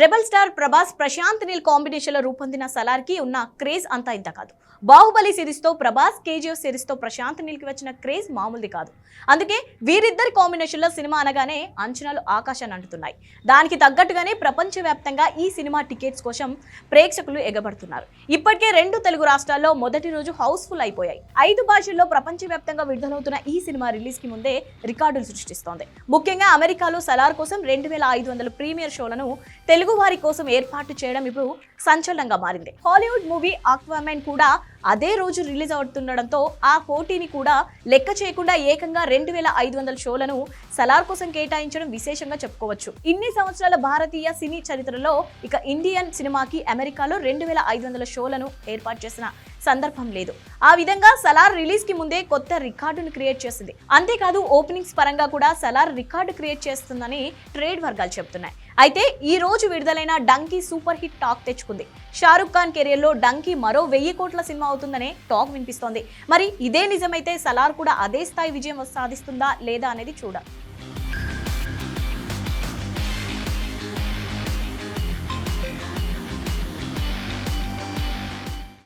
Rebel star Prabhas Prashanth Neel కాంబినేషన్లో రూపొందిన సలార్కి ఉన్న క్రేజ్ అంతా ఇంత కాదు. బాహుబలి సిరీస్తో ప్రభాస్ కేజీఎఫ్ సిరీస్తో ప్రశాంత్ నీల్కి వచ్చిన క్రేజ్ మామూలుది కాదు. అందుకే వీరిద్దరి కాంబినేషన్లో సినిమా అనగానే అంచనాలు ఆకాశాన్ని అంటుతున్నాయి. దానికి తగ్గట్టుగానే ప్రపంచవ్యాప్తంగా ఈ సినిమా టికెట్స్ కోసం ప్రేక్షకులు ఎగబడుతున్నారు. ఇప్పటికే రెండు తెలుగు రాష్ట్రాల్లో మొదటి రోజు హౌస్ఫుల్ అయిపోయాయి. ఐదు భాషల్లో ప్రపంచవ్యాప్తంగా విడుదలవుతున్న ఈ సినిమా రిలీజ్కి ముందే రికార్డులు సృష్టిస్తోంది. ముఖ్యంగా అమెరికాలో సలార్ కోసం రెండు వేల ఐదు వందల ప్రీమియర్ షోలను తెలుగు వారి కోసం ఏర్పాటు చేయడం ఇప్పుడు సంచలనంగా మారింది. హాలీవుడ్ మూవీ ఆక్వామెన్ కూడా అదే రోజు రిలీజ్ అవుతుండడంతో ఆ పోటీని కూడా లెక్క చేయకుండా ఏకంగా రెండు వేల ఐదు వందల షోలను సలార్ కోసం కేటాయించడం విశేషంగా చెప్పుకోవచ్చు. ఇన్ని సంవత్సరాల భారతీయ సినీ చరిత్రలో ఇక ఇండియన్ సినిమాకి అమెరికాలో రెండు వేల ఐదు వందల షోలను ఏర్పాటు చేసిన సందర్భం లేదు. ఆ విధంగా సలార్ రిలీజ్కి ముందే కొత్త రికార్డును క్రియేట్ చేసింది. అంతేకాదు ఓపెనింగ్స్ పరంగా కూడా సలార్ రికార్డు క్రియేట్ చేస్తుందని ట్రేడ్ వర్గాలు చెబుతున్నాయి. అయితే ఈ రోజు విడుదలైన డంకీ సూపర్ హిట్ టాక్ తెచ్చుకుంది. షారుఖ్ ఖాన్ కెరియర్లో డంకీ మరో వెయ్యి కోట్ల సినిమా అవుతుందనే టాక్ వినిపిస్తోంది. మరి ఇదే నిజమైతే సలార్ కూడా అదే స్థాయి విజయం సాధిస్తుందా లేదా అనేది చూడాలి.